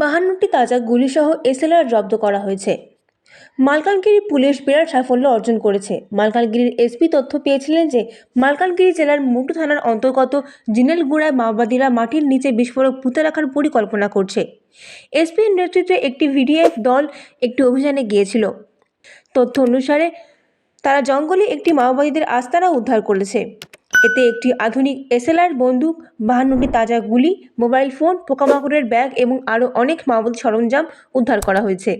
বাহান্নটি তাজা গুলিসহ এসএলআর জব্দ করা হয়েছে মালকানগিরি পুলিশ বিরাট সাফল্য অর্জন করেছে মালকানগিরির এসপি তথ্য পেয়েছিলেন যে মালকানগিরি জেলার মুটু থানার অন্তর্গত জিনেলগুড়ায় মাওবাদীরা মাটির নিচে বিস্ফোরক পুঁতে রাখার পরিকল্পনা করছে এসপির নেতৃত্বে একটি ভিডিএফ দল একটি অভিযানে গিয়েছিল তথ্য অনুসারে তারা জঙ্গলে একটি মাওবাদীদের আস্তানা উদ্ধার করেছে এতে একটি আধুনিক এসএলআর বন্দুক বাহান্নটি তাজা গুলি মোবাইল ফোন পোকামাকড়ের ব্যাগ এবং আরও অনেক মাওবাদ সরঞ্জাম উদ্ধার করা হয়েছে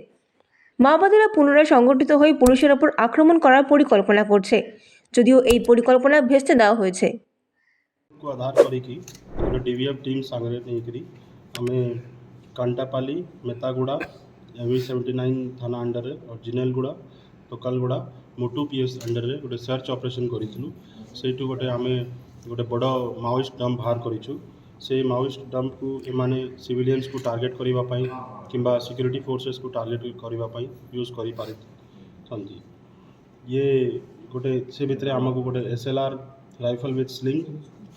মাওবাদীরা পুনরায় সংগঠিত হয়ে পুলিশের ওপর আক্রমণ করার পরিকল্পনা করছে যদিও এই পরিকল্পনা ভেস্তে দেওয়া হয়েছে आधार पर ही डीवीएफ टीम सांगरे नहीं करी हमें Kantapali Metaguda M seventy nine थाना अंडर और जिनेलगुड़ा तोकालगुड़ा मोटू पीएस अंडर गोटे सर्च ऑपरेशन करूँ ସେଇଠୁ ଗୋଟେ ଆମେ ଗୋଟେ ବଡ଼ ମାଓଇଷ୍ଟ ଡମ୍ପ ବାହାର କରିଛୁ ସେଇ ମାଓଇଷ୍ଟ ଡମ୍ପକୁ ଏମାନେ ସିଭିଲିଆନ୍ସକୁ ଟାର୍ଗେଟ୍ କରିବା ପାଇଁ କିମ୍ବା ସିକ୍ୟୁରିଟି ଫୋର୍ସେସ୍କୁ ଟାର୍ଗେଟ୍ କରିବା ପାଇଁ ୟୁଜ୍ କରିପାରିଛନ୍ତି ଇଏ ଗୋଟେ ସେ ଭିତରେ ଆମକୁ ଗୋଟେ S L R rifle with sling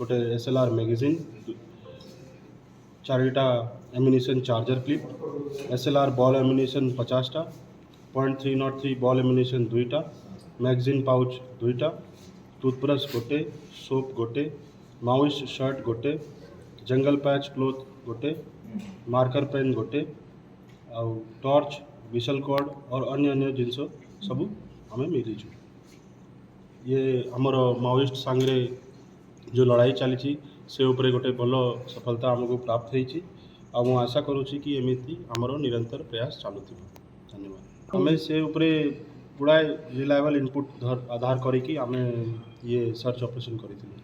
ଗୋଟେ ଏସ୍ ଏଲ୍ ଆର୍ ମ୍ୟାଗାଜିନ୍ ଚାରିଟା ammunition charger clip S L R ball ammunition ପଚାଶଟା point three nought three ball ammunition ଦୁଇଟା ମ୍ୟାଗାଜିନ୍ ପାଉଚ୍ ଦୁଇଟା टूथब्रश गोटे सोप गोटे माउस शर्ट गोटे जंगल पैच क्लोथ गोटे मार्कर पेन गोटे आउ टॉर्च विशल कॉर्ड और अन्य अन्य जिनस सब आम मिलीजु ये आमर माओइस्ट सांगे जो लड़ाई चली गोटे भल सफलता आम को प्राप्त होशा करुच्ची कि एमती आमर निरंतर प्रयास चलु थी धन्यवाद आम से गुड़ाए रिलायबल इनपुट आधार करें ଇଏ ସର୍ଚ୍ଚ ଅପରେସନ୍ କରିଥିଲେ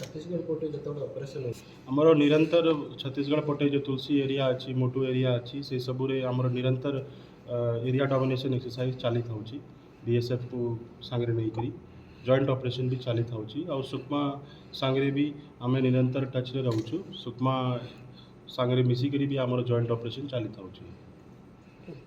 ଛତିଶଗଡ଼ ପଟେ ଯେତେବେଳେ ଅପରେସନ୍ ଆମର ନିରନ୍ତର ଛତିଶଗଡ଼ ପଟେ ଯେଉଁ ତୁଳସୀ ଏରିଆ ଅଛି ମୋଟୁ ଏରିଆ ଅଛି ସେସବୁରେ ଆମର ନିରନ୍ତର ଏରିଆ ଡମିନେସନ୍ ଏକ୍ସରସାଇଜ୍ ଚାଲିଥାଉଛି ବି ଏସ୍ ଏଫ୍କୁ ସାଙ୍ଗରେ ନେଇକରି ଜଏଣ୍ଟ ଅପରେସନ୍ ବି ଚାଲିଥାଉଛି ଆଉ ସୁକମା ସାଙ୍ଗରେ ବି ଆମେ ନିରନ୍ତର ଟଚ୍ରେ ରହୁଛୁ ସୁକ୍ମା ସାଙ୍ଗରେ ମିଶିକରି ବି ଆମର ଜଏଣ୍ଟ ଅପରେସନ୍ ଚାଲିଥାଉଛି